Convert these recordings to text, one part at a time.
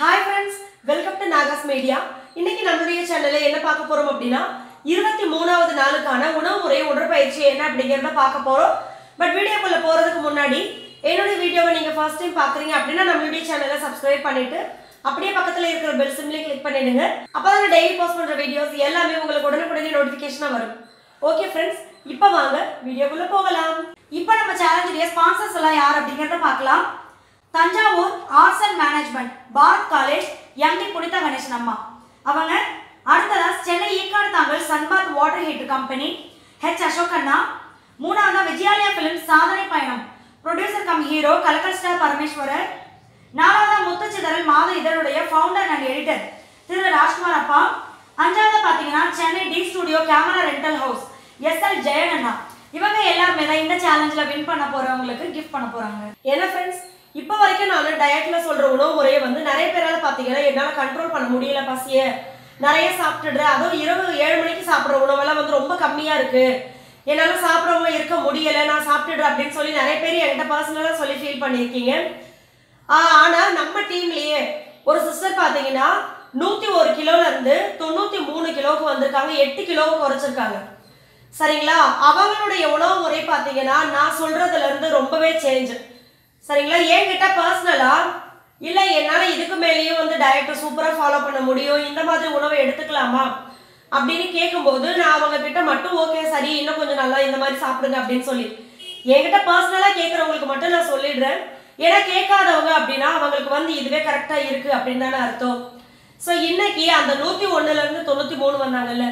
Hi friends welcome to Nagas media இன்னைக்கு நம்மளுடைய சேனல்ல என்ன பார்க்க போறோம் அப்படின்னா இருபத்தி மூணாவது நாளுக்கான உணவு முறை உடற்பயிற்சி என்ன அப்படிங்கிறத பார்க்க போறோம். பட் வீடியோக்குள்ள போறதுக்கு முன்னாடி என்னோட வீடியோவை நீங்க ஃபர்ஸ்ட் டைம் பாக்குறீங்க அப்படின்னா நம்மளுடைய சேனலை சப்ஸ்கிரைப் பண்ணிட்டு அப்படியே பக்கத்துல இருக்கிற பெல் சிம்லையும் கிளிக் பண்ணிடுங்க. அப்பதான் டெய்லி போஸ்ட் பண்ற வீடியோஸ் எல்லாமே உங்களுக்கு உடனுக்குடனே நோட்டிபிகேஷனா வரும். ஓகே ஃப்ரெண்ட்ஸ் இப்போ வாங்க வீடியோக்குள்ள போகலாம். இப்போ நம்ம சேலஞ்சுடைய ஸ்பான்சர்ஸ் எல்லாம் யார் அப்படிங்கிறத பார்க்கலாம். Thanjavur arts and management Bharath college MD Punitha Ganesan அம்மா. அவங்க அடுத்ததா Chennai Ekkattu Thangal sunbath water heater company H Ashok அண்ணா. மூணாவதா விஜயாலயா பிலிம் சாதனை பயணம். ப்ரொடியூசர் கம் ஹீரோ கலக்கல் ஸ்டார் பரமேஸ்வரர். நாலாவதா முத்துச்சிதறல் மாத இதழுடைய founder and editor Thiru Rajkumar அப்பா. அஞ்சாவதா பார்த்தீங்கன்னா Chennai D studio camera rental house S L Jayan அண்ணா. இவங்க எல்லாருமே தான் இந்த சேலஞ்சில் வின் பண்ண போகிறவங்களுக்கு கிஃப்ட் பண்ண போகிறாங்க ஏன்னா ஃப்ரெண்ட்ஸ் இப்போ வரைக்கும் நான் டயட்ல சொல்ற உணவு முறையை வந்து நிறைய பேரால பார்த்தீங்கன்னா என்னால் கண்ட்ரோல் பண்ண முடியல பசிய. நிறைய சாப்பிட்டுடுறேன். அதுவும் இரவு ஏழு மணிக்கு சாப்பிட்ற உணவெல்லாம் வந்து ரொம்ப கம்மியா இருக்கு. என்னால் சாப்பிட்றவங்க இருக்க முடியல நான் சாப்பிட்டுடுறேன் அப்படின்னு சொல்லி நிறைய பேர் என்கிட்ட பர்சனலாக சொல்லி ஃபீல் பண்ணியிருக்கீங்க. ஆனால் ஆனா நம்ம டீம்லயே ஒரு சிஸ்டர் பாத்தீங்கன்னா நூத்தி ஒரு கிலோல இருந்து தொண்ணூத்தி மூணு கிலோவுக்கு வந்திருக்காங்க. எட்டு கிலோவுக்கு குறைச்சிருக்காங்க. சரிங்களா? அவங்களுடைய உணவு முறை பாத்தீங்கன்னா நான் சொல்றதுல இருந்து ரொம்பவே சேஞ்ச் சரிங்களா? என்கிட்ட பர்சனலா இல்ல என்னால இதுக்கு மேலேயும் வந்து டயட்டை சூப்பரா ஃபாலோ பண்ண முடியும்? இந்த மாதிரி உணவை எடுத்துக்கலாமா? அப்படின்னு கேட்கும்போது நான் அவங்க கிட்ட மட்டும் ஓகே சரி இன்னும் கொஞ்சம் நல்லா இந்த மாதிரி சாப்பிடுங்க அப்படின்னு சொல்லி. என்கிட்ட பர்சனலா கேட்கறவங்களுக்கு மட்டும் நான் சொல்லிடுறேன். ஏன்னா கேட்காதவங்க அப்படின்னா அவங்களுக்கு வந்து இதுவே கரெக்டா இருக்கு அப்படின்னு தானே அர்த்தம். ஸோ இன்னைக்கு அந்த நூத்தி ஒண்ணுல இருந்து தொண்ணூத்தி மூணு வந்தாங்கல்ல.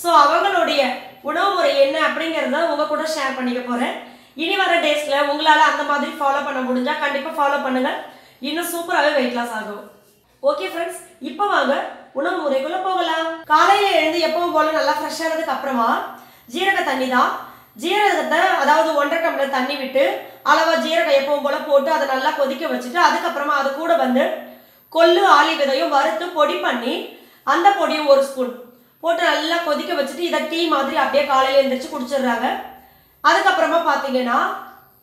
ஸோ அவங்களுடைய உணவு முறை என்ன அப்படிங்கிறத உங்க கூட ஷேர் பண்ணிக்க போறேன். இனி வர டேஸ்ல உங்களால அந்த மாதிரி ஃபாலோ பண்ண முடிஞ்சா கண்டிப்பா ஃபாலோ பண்ணுங்க. இன்னும் சூப்பராகவே வெயிட் லாஸ் ஆகும். ஓகே ஃப்ரெண்ட்ஸ் இப்போ வாங்க. உணவு முறைக்குள்ள போகலாம். காலையில எழுந்து எப்பவும் போல நல்லா ஃப்ரெஷ் ஆனதுக்கு அப்புறமா ஜீரக தண்ணி தான். ஜீரகத்தை அதாவது ஒன்றரை டம்ளர் தண்ணி விட்டு அளவா ஜீரகம் எப்பவும் போல போட்டு அதை நல்லா கொதிக்க வச்சுட்டு அதுக்கப்புறமா அது கூட வந்து கொல்லு ஆளி விதையும் வறுத்து பொடி பண்ணி அந்த பொடியும் ஒரு ஸ்பூன் போட்டு நல்லா கொதிக்க வச்சுட்டு இதை டீ மாதிரி அப்படியே காலையில எழுந்திரிச்சு குடிச்சிடுறாங்க. அதுக்கப்புறமா பார்த்தீங்கன்னா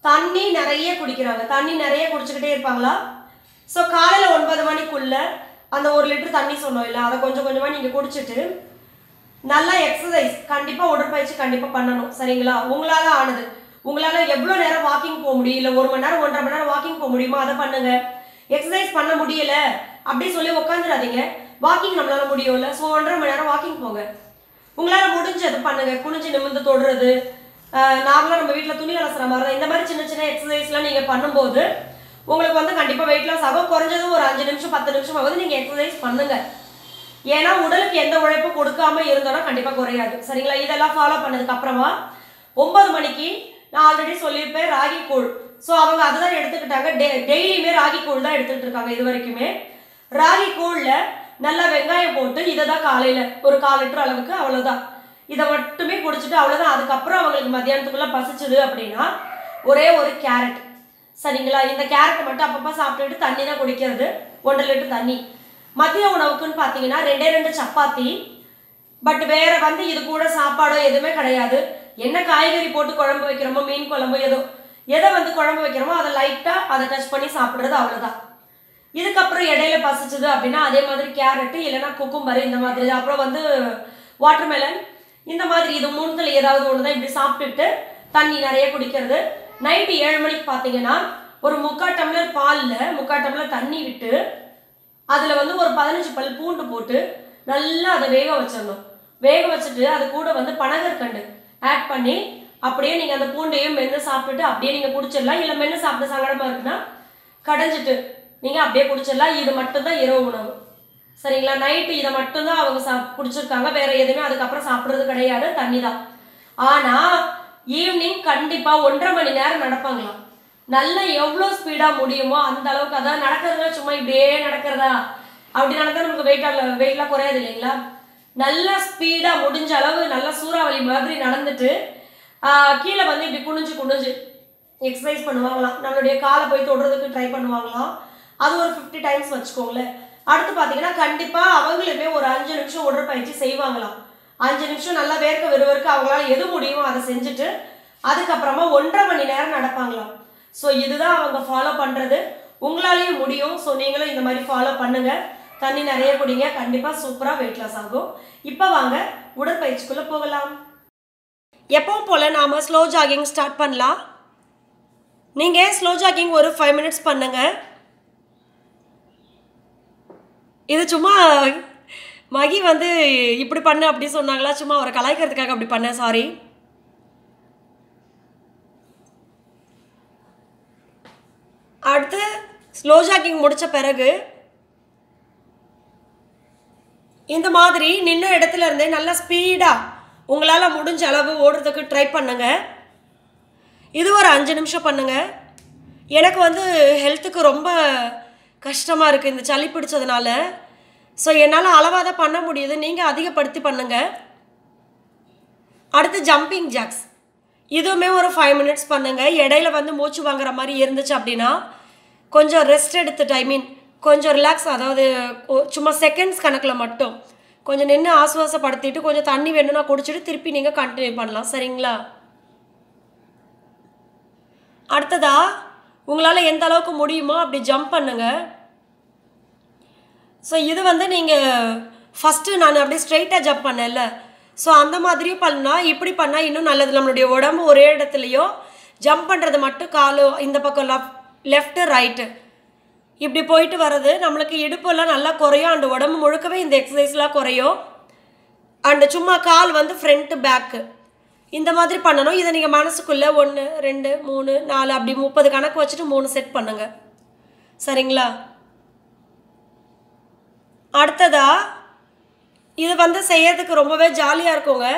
தண்ணி நிறைய குடிக்கிறாங்க. தண்ணி நிறைய குடிச்சுக்கிட்டே இருப்பாங்களா? ஸோ காலையில் ஒன்பது மணிக்குள்ள அந்த ஒரு லிட்டர் தண்ணி சொன்னோம் இல்லை? அதை கொஞ்சம் கொஞ்சமாக நீங்கள் குடிச்சிட்டு நல்லா எக்ஸசைஸ் கண்டிப்பாக உடற்பயிற்சி கண்டிப்பாக பண்ணணும். சரிங்களா? உங்களால் ஆனது. உங்களால் எவ்வளோ நேரம் வாக்கிங் போக முடியும்? இல்லை ஒரு மணி நேரம் ஒன்றரை மணி நேரம் வாக்கிங் போக முடியுமோ? அதை பண்ணுங்க. எக்ஸசைஸ் பண்ண முடியல அப்படி சொல்லி உட்காந்துடாதீங்க வாக்கிங் நம்மளால முடியும்ல. ஸோ ஒன்றரை மணி நேரம் வாக்கிங் போங்க. உங்களால் முடிஞ்சது பண்ணுங்க. குனிஞ்சு நிமிர்ந்து தொடுறது நார்மலாக நம்ம வீட்டில் துணி அலசுற மாதிரி தான் இந்த மாதிரி சின்ன சின்ன எக்ஸசைஸ்லாம் நீங்கள் பண்ணும்போது உங்களுக்கு வந்து கண்டிப்பாக வெயிட் லாஸ் ஆகும். குறைஞ்சதும் ஒரு அஞ்சு நிமிஷம் பத்து நிமிஷம் ஆகுது நீங்கள் எக்ஸசைஸ் பண்ணுங்க. ஏன்னா உடலுக்கு எந்த உழைப்பும் கொடுக்காம இருந்தோம்னா கண்டிப்பாக குறையாது. சரிங்களா? இதெல்லாம் ஃபாலோ பண்ணதுக்கு அப்புறமா ஒன்பது மணிக்கு நான் ஆல்ரெடி சொல்லியிருப்பேன் ராகி கூழ் ஸோ அவங்க அதுதான் எடுத்துக்கிட்டாங்க. டெ டெய்லியுமே ராகி கூழ் தான் எடுத்துக்கிட்டு இருக்காங்க இது வரைக்குமே. ராகி கூழில் நல்லா வெங்காயம் போட்டு இதை தான் காலையில் ஒரு கால் லிட்டர் அளவுக்கு அவ்வளோதான் இதை மட்டுமே குடிச்சிட்டு அவ்வளோதான் அதுக்கப்புறம் அவங்களுக்கு மத்தியானத்துக்குள்ளே பசிச்சுது அப்படின்னா ஒரே ஒரு கேரட். சரிங்களா? இந்த கேரட் மட்டும் அப்பப்போ சாப்பிட்டுட்டு தண்ணி தான் குடிக்கிறது. ஒன்றரை லிட்டர் தண்ணி. மதிய உணவுக்குன்னு பார்த்தீங்கன்னா ரெண்டே ரெண்டு சப்பாத்தி. பட் வேற வந்து இது கூட சாப்பாடோ எதுவுமே கிடையாது. என்ன காய்கறி போட்டு குழம்பு வைக்கிறோமோ மீன் குழம்பு ஏதோ எதை வந்து குழம்பு வைக்கிறோமோ அதை லைட்டாக அதை டச் பண்ணி சாப்பிட்றது அவ்வளோதான் இதுக்கப்புறம் இடையில பசிச்சுது அப்படின்னா அதே மாதிரி கேரட்டு இல்லைன்னா குக்கும்பர் இந்த மாதிரி அப்புறம் வந்து வாட்டர்மெலன் இந்த மாதிரி இது மூணுத்துல ஏதாவது ஒன்று தான் இப்படி சாப்பிட்டுட்டு தண்ணி நிறைய குடிக்கிறது. நைட்டு ஏழு மணிக்கு பார்த்தீங்கன்னா ஒரு முக்கால் டம்ளர் பாலில் முக்கால் டம்ளர் தண்ணி விட்டு அதில் வந்து ஒரு பதினஞ்சு பல் பூண்டு போட்டு நல்லா அதை வேக வச்சிடணும். வேக வச்சுட்டு அது கூட வந்து பனகற்கண்டு ஆட் பண்ணி அப்படியே நீங்கள் அந்த பூண்டையும் மென்று சாப்பிட்டுட்டு அப்படியே நீங்கள் குடிச்சிடலாம். இல்லை மென்று சாப்பிட்டு சங்கடமாக இருக்குன்னா கடைஞ்சிட்டு நீங்கள் அப்படியே குடிச்சிடலாம். இது மட்டும்தான் இரவு உணவு. சரிங்களா? நைட்டு இதை மட்டும்தான் அவங்க சா குடிச்சிருக்காங்க. வேற எதுவுமே அதுக்கப்புறம் சாப்பிட்றது கிடையாது. தண்ணி தான் ஆனால் ஈவினிங் கண்டிப்பாக ஒன்றரை மணி நேரம் நடப்பாங்களாம். நல்லா எவ்வளோ ஸ்பீடாக முடியுமோ அந்த அளவுக்கு அதான் நடக்கிறதுனா சும்மா இப்படியே நடக்கிறதா? அப்படி நடந்தால் நமக்கு வெயிட் வெயிட்லாம் குறையாது இல்லைங்களா? நல்லா ஸ்பீடாக முடிஞ்ச அளவு நல்லா சூறாவளி மாதிரி நடந்துட்டு கீழே வந்து இப்படி குனிஞ்சு குனிஞ்சு எக்ஸசைஸ் பண்ணுவாங்களாம். நம்மளுடைய காலை போய் தொடுறதுக்கு ட்ரை பண்ணுவாங்களாம். அது ஒரு ஃபிஃப்டி டைம்ஸ் வச்சுக்கோங்களேன். அடுத்து பார்த்தீங்கன்னா கண்டிப்பாக அவங்களுமே ஒரு அஞ்சு நிமிஷம் உடற்பயிற்சி செய்வாங்களாம். அஞ்சு நிமிஷம் நல்லா வேர்க்க விறுவிறுக்க அவங்களால எது முடியுமோ அதை செஞ்சுட்டு அதுக்கப்புறமா ஒன்றரை மணி நேரம் நடப்பாங்களாம். ஸோ இதுதான் அவங்க ஃபாலோ பண்ணுறது உங்களாலேயும் முடியும். ஸோ நீங்களும் இந்த மாதிரி ஃபாலோ பண்ணுங்க. தண்ணி நிறைய குடிங்க. கண்டிப்பாக சூப்பராக வெயிட் லாஸ் ஆகும். இப்போ வாங்க உடற்பயிற்சிக்குள்ளே போகலாம். எப்பவும் போல் நாம் ஸ்லோ ஜாகிங் ஸ்டார்ட் பண்ணலாம். நீங்கள் ஸ்லோ ஜாகிங் ஒரு ஃபைவ் மினிட்ஸ் பண்ணுங்கள் இது சும்மா மகி வந்து இப்படி பண்ணு அப்படி சொன்னாங்களா? சும்மா அவரை கலாய்க்கிறதுக்காக அப்படி பண்ணேன் சாரி அடுத்து ஸ்லோ ஜாக்கிங் முடித்த பிறகு இந்த மாதிரி நின்ன இடத்துல இருந்தே நல்லா ஸ்பீடாக உங்களால் முடிஞ்ச அளவு ஓடுறதுக்கு ட்ரை பண்ணுங்க. இது ஒரு அஞ்சு நிமிஷம் பண்ணுங்க. எனக்கு வந்து ஹெல்த்துக்கு ரொம்ப கஷ்டமாக இருக்குது இந்த சளி பிடிச்சதுனால. ஸோ என்னால் அளவாக தான் பண்ண முடியுது. நீங்கள் அதிகப்படுத்தி பண்ணுங்க. அடுத்து ஜம்பிங் ஜாக்ஸ் இதுவுமே ஒரு ஃபைவ் மினிட்ஸ் பண்ணுங்கள் இடையில வந்து மூச்சு வாங்குற மாதிரி இருந்துச்சு அப்படின்னா கொஞ்சம் ரெஸ்ட் எடுத்துட்டு ஐ மீன் கொஞ்சம் ரிலாக்ஸ் அதாவது சும்மா செகண்ட்ஸ் கணக்கில் மட்டும். கொஞ்சம் நின்று ஆசுவாசப்படுத்திட்டு கொஞ்சம் தண்ணி வேணும்னா குடிச்சிட்டு திருப்பி நீங்கள் கண்டினியூ பண்ணலாம். சரிங்களா? அடுத்ததா உங்களால் எந்த அளவுக்கு முடியுமோ அப்படி ஜம்ப் பண்ணுங்க. ஸோ இது வந்து நீங்கள் ஃபஸ்ட்டு நான் அப்படியே ஸ்ட்ரைட்டாக ஜம்ப் பண்ணேன்ல. ஸோ அந்த மாதிரியும் பண்ணால் இப்படி பண்ணால் இன்னும் நல்லது. நம்மளுடைய உடம்பு ஒரே இடத்துலையோ ஜம்ப் பண்ணுறது மட்டும் காலோ இந்த பக்கம் லெஃப்ட் லெஃப்ட்டு ரைட்டு இப்படி போயிட்டு வர்றது நம்மளுக்கு இடுப்பெல்லாம் நல்லா குறையும். அண்டு உடம்பு முழுக்கவே இந்த எக்ஸசைஸ்லாம் குறையும். அண்டு சும்மா கால் வந்து ஃப்ரண்ட்டு பேக்கு இந்த மாதிரி பண்ணணும். இதை நீங்கள் மனசுக்குள்ளே ஒன்று ரெண்டு மூணு நாலு அப்படி முப்பது கணக்கு வச்சுட்டு மூணு செட் பண்ணுங்க. சரிங்களா? அடுத்ததா இது வந்து செய்யறதுக்கு ரொம்பவே ஜாலியாக இருக்குங்க.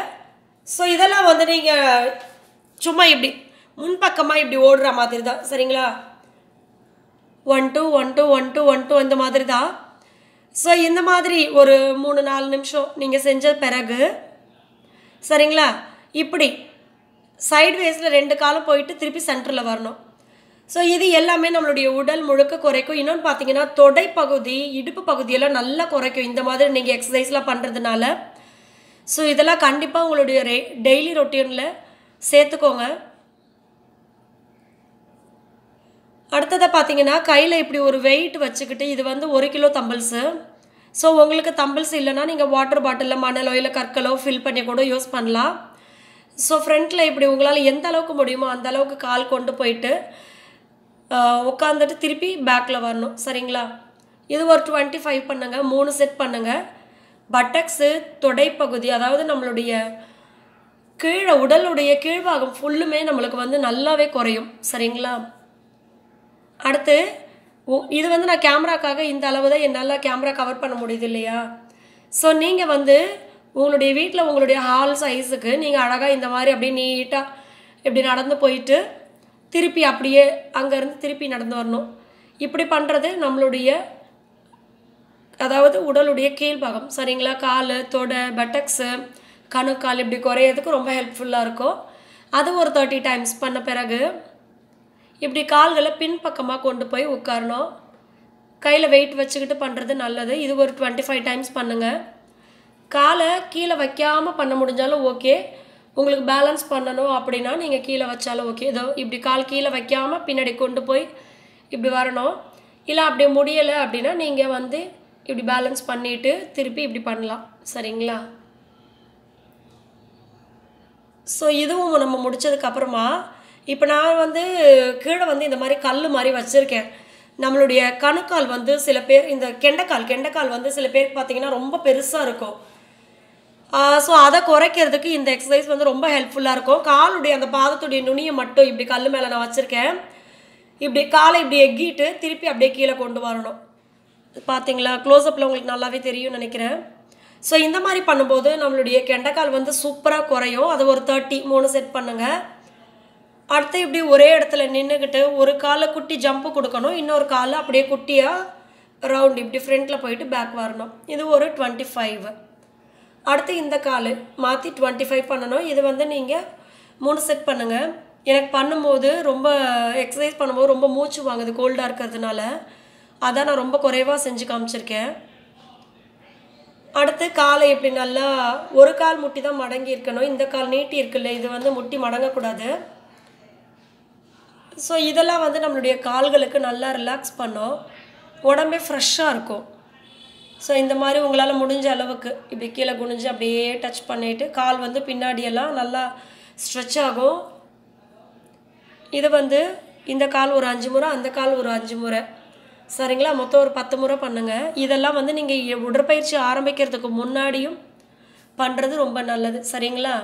ஸோ இதெல்லாம் வந்து நீங்கள் சும்மா இப்படி முன்பக்கமாக இப்படி ஓடுற மாதிரி தான். சரிங்களா? One two one two one two one two இந்த மாதிரி தான். ஸோ இந்த மாதிரி ஒரு மூணு நாலு நிமிஷம் நீங்கள் செஞ்ச பிறகு சரிங்களா? இப்படி சைட்வேஸில் ரெண்டு காலம் போயிட்டு திருப்பி சென்டரில் வரணும். ஸோ இது எல்லாமே நம்மளுடைய உடல் முழுக்க குறைக்கும். இன்னொன்று பார்த்தீங்கன்னா தொடை பகுதி இடுப்பு பகுதியெல்லாம் நல்லா குறைக்கும். இந்த மாதிரி நீங்கள் எக்ஸசைஸ்லாம் பண்ணுறதுனால ஸோ இதெல்லாம் கண்டிப்பாக உங்களுடைய ரெ டெய்லி ரொட்டீனில் சேர்த்துக்கோங்க. அடுத்ததாக பார்த்தீங்கன்னா கையில் இப்படி ஒரு வெயிட் வச்சுக்கிட்டு இது வந்து ஒரு கிலோ தம்பிள்ஸு ஸோ உங்களுக்கு தம்பிள்ஸ் இல்லைன்னா நீங்கள் வாட்டர் பாட்டிலில் மணலோ இல்லை கற்களோ ஃபில் பண்ணி கூட யூஸ் பண்ணலாம். ஸோ ஃப்ரண்ட்டில் இப்படி உங்களால் எந்த அளவுக்கு முடியுமோ அந்த அளவுக்கு கால் கொண்டு போயிட்டு உட்காந்துட்டு திருப்பி பேக்கில் வரணும். சரிங்களா? இது ஒரு டுவெண்ட்டி ஃபைவ் பண்ணுங்கள் மூணு செட் பண்ணுங்கள் பட்டக்ஸு தொடைப்பகுதி அதாவது நம்மளுடைய கீழே உடலுடைய கீழ்பாகம் ஃபுல்லுமே நம்மளுக்கு வந்து நல்லாவே குறையும். சரிங்களா? அடுத்து இது வந்து நான் கேமராக்காக இந்த அளவு தான் என்னால் கேமரா கவர் பண்ண முடியுது இல்லையா? ஸோ நீங்கள் வந்து உங்களுடைய வீட்டில் உங்களுடைய ஹால் சைஸுக்கு நீங்கள் அழகாக இந்த மாதிரி அப்படியே நீட்டாக இப்படி நடந்து போயிட்டு திருப்பி அப்படியே அங்கேருந்து திருப்பி நடந்து வரணும். இப்படி பண்ணுறது நம்மளுடைய அதாவது உடலுடைய கீழ்பாகம் சரிங்களா? கால் தொடை பட்டக்ஸு கணுக்கால் இப்படி குறையிறதுக்கு ரொம்ப ஹெல்ப்ஃபுல்லாக இருக்கும். அது ஒரு தேர்ட்டி டைம்ஸ் பண்ண பிறகு இப்படி கால்களை பின்பக்கமாக கொண்டு போய் உட்காரணும். கையில் வெயிட் வச்சுக்கிட்டு பண்ணுறது நல்லது. இது ஒரு டுவெண்ட்டி ஃபைவ் டைம்ஸ் பண்ணுங்கள் காலை கீழே வைக்காமல் பண்ண முடிஞ்சாலும் ஓகே உங்களுக்கு பேலன்ஸ் பண்ணணும் அப்படின்னா நீங்கள் கீழே வச்சாலும் ஓகே ஏதோ இப்படி கால் கீழே வைக்காமல் பின்னாடி கொண்டு போய் இப்படி வரணும். இல்லை அப்படி முடியலை அப்படின்னா நீங்கள் வந்து இப்படி பேலன்ஸ் பண்ணிவிட்டு திருப்பி இப்படி பண்ணலாம். சரிங்களா? ஸோ இதுவும் நம்ம முடித்ததுக்கப்புறமா இப்போ நான் வந்து கீழே வந்து இந்த மாதிரி கல் மாதிரி வச்சுருக்கேன். நம்மளுடைய கணுக்கால் வந்து சில பேர் இந்த கெண்டைக்கால் கெண்டைக்கால் வந்து சில பேர் பார்த்தீங்கன்னா ரொம்ப பெருசாக இருக்கும். ஸோ அதை குறைக்கிறதுக்கு இந்த எக்ஸசைஸ் வந்து ரொம்ப ஹெல்ப்ஃபுல்லாக இருக்கும். காலுடைய அந்த பாதத்துடைய நுனியை மட்டும் இப்படி கல் மேலே நான் வச்சுருக்கேன். இப்படி காலை இப்படி எக்கிட்டு திருப்பி அப்படியே கீழே கொண்டு வரணும். பார்த்தீங்களா க்ளோஸ்அப்பில் உங்களுக்கு நல்லாவே தெரியும்னு நினைக்கிறேன். ஸோ இந்த மாதிரி பண்ணும்போது நம்மளுடைய கெண்டைக்கால் வந்து சூப்பராக குறையும். அது ஒரு தேர்ட்டி மூணு செட் பண்ணுங்கள் அடுத்து இப்படி ஒரே இடத்துல நின்றுக்கிட்டு ஒரு காலை குட்டி ஜம்ப்பு கொடுக்கணும். இன்னொரு காலில் அப்படியே குட்டியாக ரவுண்ட் இப்படி ஃப்ரண்ட்டில் போயிட்டு பேக் வரணும். இது ஒரு டுவெண்ட்டி ஃபைவ் அடுத்து இந்த கால் மாற்றி டுவெண்ட்டி ஃபைவ் பண்ணணும். இது வந்து நீங்கள் மூணு செட் பண்ணுங்கள் எனக்கு பண்ணும்போது ரொம்ப எக்ஸசைஸ் பண்ணும்போது ரொம்ப மூச்சு வாங்குது கோல்டாக இருக்கிறதுனால. அதான் நான் ரொம்ப குறைவாக செஞ்சு காமிச்சிருக்கேன். அடுத்து காலை இப்படி நல்லா ஒரு கால் முட்டி தான் மடங்கி இருக்கணும். இந்த கால் நீட்டி இருக்குல்ல இது வந்து முட்டி மடங்கக்கூடாது. ஸோ இதெல்லாம் வந்து நம்மளுடைய கால்களுக்கு நல்லா ரிலாக்ஸ் பண்ணோம். உடம்பே ஃப்ரெஷ்ஷாக இருக்கும். ஸோ இந்த மாதிரி உங்களால் முடிஞ்ச அளவுக்கு இப்படி கீழே குனிஞ்சு அப்படியே டச் பண்ணிவிட்டு கால் வந்து பின்னாடியெல்லாம் நல்லா ஸ்ட்ரெச் ஆகும். இது வந்து இந்த கால் ஒரு அஞ்சு முறை அந்த கால் ஒரு அஞ்சு முறை. சரிங்களா? மொத்தம் ஒரு பத்து முறை பண்ணுங்கள் இதெல்லாம் வந்து நீங்கள் உடற்பயிற்சி ஆரம்பிக்கிறதுக்கு முன்னாடியும் பண்ணுறது ரொம்ப நல்லது. சரிங்களா?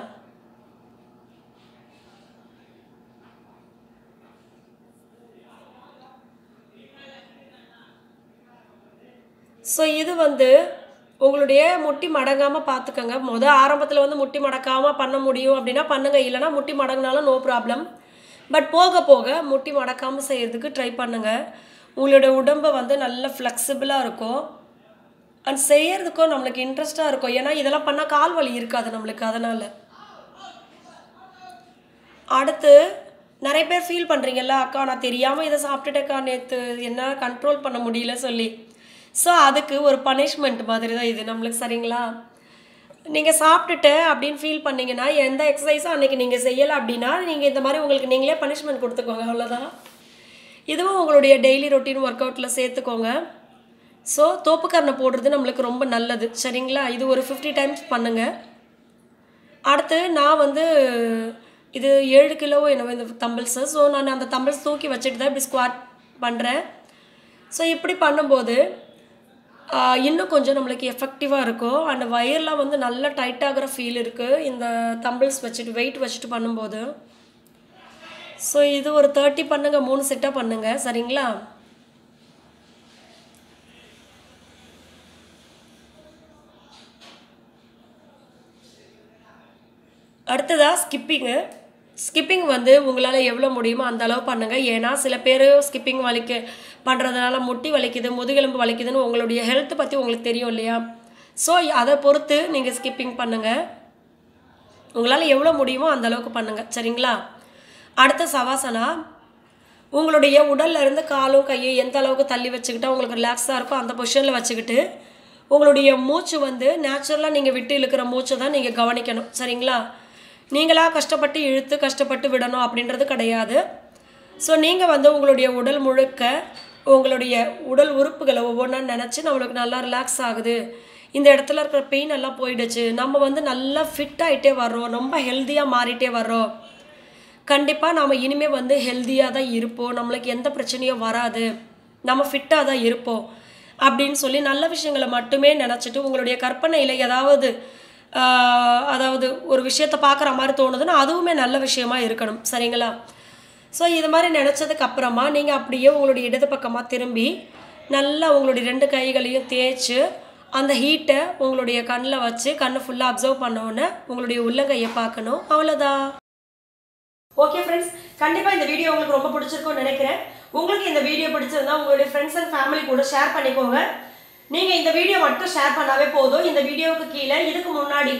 ஸோ இது வந்து உங்களுடைய முட்டி மடங்காமல் பார்த்துக்கோங்க மொதல் ஆரம்பத்தில் வந்து முட்டி மடக்காமல் பண்ண முடியும் அப்படின்னா பண்ணுங்க. இல்லைனா முட்டி மடங்கினாலும் நோ ப்ராப்ளம் பட் போக போக முட்டி மடக்காமல் செய்கிறதுக்கு ட்ரை பண்ணுங்கள் உங்களுடைய உடம்பை வந்து நல்ல ஃப்ளெக்சிபிளாக இருக்கும். அண்ட் செய்கிறதுக்கும் நம்மளுக்கு இன்ட்ரெஸ்ட்டாக இருக்கும். ஏன்னா இதெல்லாம் பண்ணால் கால் வலி இருக்காது நம்மளுக்கு. அதனால் அடுத்து நிறைய பேர் ஃபீல் பண்ணுறீங்கல்ல அக்கா நான் தெரியாமல் இதை சாப்பிட்டுட்டேக்கா நேற்று என்ன கண்ட்ரோல் பண்ண முடியல சொல்லி. ஸோ அதுக்கு ஒரு பனிஷ்மெண்ட் மாதிரி தான் இது. நம்மளுக்கு சரிங்களா? நீங்கள் சாப்பிட்டுட்டு அப்படின்னு ஃபீல் பண்ணீங்கன்னா எந்த எக்ஸசைஸும் அன்றைக்கி நீங்கள் செய்யலை அப்படின்னா நீங்கள் இந்த மாதிரி உங்களுக்கு நீங்களே பனிஷ்மெண்ட் கொடுத்துக்கோங்க. அவ்வளோதான் இதுவும் உங்களுடைய டெய்லி ரொட்டீன் ஒர்க் அவுட்டில் சேர்த்துக்கோங்க. ஸோ தோப்புக்கரணை போடுறது நம்மளுக்கு ரொம்ப நல்லது. சரிங்களா? இது ஒரு ஃபிஃப்டி டைம்ஸ் பண்ணுங்கள் அடுத்து நான் வந்து இது ஏழு கிலோவோ என்னவோ இந்த தம்பிள்ஸு ஸோ நான் அந்த தம்பிள்ஸ் தூக்கி வச்சுட்டு தான் இப்படி ஸ்குவாட் பண்ணுறேன் ஸோ இப்படி பண்ணும்போது இன்னும் கொஞ்சம் நம்மளுக்கு எஃபெக்டிவாக இருக்கும். அந்த வயர்லாம் வந்து நல்லா டைட் ஆகிற ஃபீல் இருக்குது இந்த தம்பிள்ஸ் வச்சுட்டு வெயிட் வச்சுட்டு பண்ணும்போது. ஸோ இது ஒரு தேர்ட்டி பண்ணுங்கள் மூணு செட்டாக பண்ணுங்கள் சரிங்களா? அடுத்ததாக ஸ்கிப்பிங்கு ஸ்கிப்பிங் வந்து உங்களால் எவ்வளோ முடியுமோ அந்த அளவு பண்ணுங்கள் ஏன்னா சில பேர் ஸ்கிப்பிங் வலிக்கு பண்ணுறதுனால முட்டி வலிக்குது முதுகெலும்பு வலிக்குதுன்னு உங்களுடைய ஹெல்த் பற்றி உங்களுக்கு தெரியும் இல்லையா? ஸோ அதை பொறுத்து நீங்கள் ஸ்கிப்பிங் பண்ணுங்கள் உங்களால் எவ்வளோ முடியுமோ அந்த அளவுக்கு பண்ணுங்கள் சரிங்களா? அடுத்த சவாசனா உங்களுடைய உடல்ல இருந்து காலும் கையும் எந்த அளவுக்கு தள்ளி வச்சுக்கிட்டா உங்களுக்கு ரிலாக்ஸாக இருக்கோ அந்த பொசிஷனில் வச்சுக்கிட்டு உங்களுடைய மூச்சு வந்து நேச்சுரலாக நீங்கள் விட்டு இழுக்கிற மூச்சை தான் நீங்கள் கவனிக்கணும். சரிங்களா? நீங்களாக கஷ்டப்பட்டு இழுத்து கஷ்டப்பட்டு விடணும் அப்படின்றது கிடையாது. ஸோ நீங்கள் வந்து உங்களுடைய உடல் முழுக்க உங்களுடைய உடல் உறுப்புகளை ஒவ்வொன்றா நினச்சி நம்மளுக்கு நல்லா ரிலாக்ஸ் ஆகுது. இந்த இடத்துல இருக்கிற பெயின் எல்லாம் போயிடுச்சு. நம்ம வந்து நல்லா ஃபிட் ஆகிட்டே வர்றோம். ரொம்ப ஹெல்த்தியாக மாறிட்டே வர்றோம். கண்டிப்பாக நாம் இனிமேல் வந்து ஹெல்த்தியாக தான் இருப்போம். நம்மளுக்கு எந்த பிரச்சனையும் வராது. நம்ம ஃபிட்டாக தான் இருப்போம். அப்படின்னு சொல்லி நல்ல விஷயங்களை மட்டுமே நினச்சிட்டு உங்களுடைய கற்பனையில் ஏதாவது அதாவது ஒரு விஷயத்தை பார்க்குற மாதிரி தோணுதுன்னா அதுவுமே நல்ல விஷயமா இருக்கணும். சரிங்களா? ஸோ இது மாதிரி நினச்சதுக்கு அப்புறமா நீங்கள் அப்படியே உங்களுடைய இடது பக்கமாக திரும்பி நல்லா உங்களுடைய ரெண்டு கைகளையும் தேய்ச்சி அந்த ஹீட்டை உங்களுடைய கண்ணில் வச்சு கண்ணை ஃபுல்லாக அப்சர்வ் பண்ணோன்னே உங்களுடைய உள்ளங்கையை பார்க்கணும். அவ்வளோதான் ஓகே ஃப்ரெண்ட்ஸ் கண்டிப்பாக இந்த வீடியோ உங்களுக்கு ரொம்ப பிடிச்சிருக்கும்னு நினைக்கிறேன். உங்களுக்கு இந்த வீடியோ பிடிச்சிருந்தா உங்களுடைய ஃப்ரெண்ட்ஸ் அண்ட் ஃபேமிலி கூட ஷேர் பண்ணிக்கோங்க. நீங்கள் இந்த வீடியோ மட்டும் ஷேர் பண்ணாவே போதும். இந்த வீடியோவுக்கு கீழே இதுக்கு முன்னாடி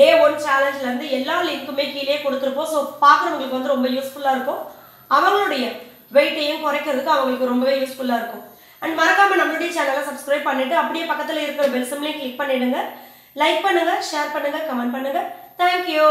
டே ஒன் சேலஞ்சிலேருந்து எல்லா லிங்க்குமே கீழே கொடுத்துருப்போம். ஸோ பார்க்குறவங்களுக்கு வந்து ரொம்ப யூஸ்ஃபுல்லாக இருக்கும். அவங்களுடைய வெயிட்டையும் குறைக்கிறதுக்கு அவங்களுக்கு ரொம்பவே யூஸ்ஃபுல்லாக இருக்கும். அண்ட் மறக்காம நம்மளுடைய சேனலை சப்ஸ்கிரைப் பண்ணிட்டு அப்படியே பக்கத்தில் இருக்கிற பெல் சிம்லையும் கிளிக் பண்ணிவிடுங்க லைக் பண்ணுங்கள் ஷேர் பண்ணுங்கள் கமெண்ட் பண்ணுங்கள் தேங்க்யூ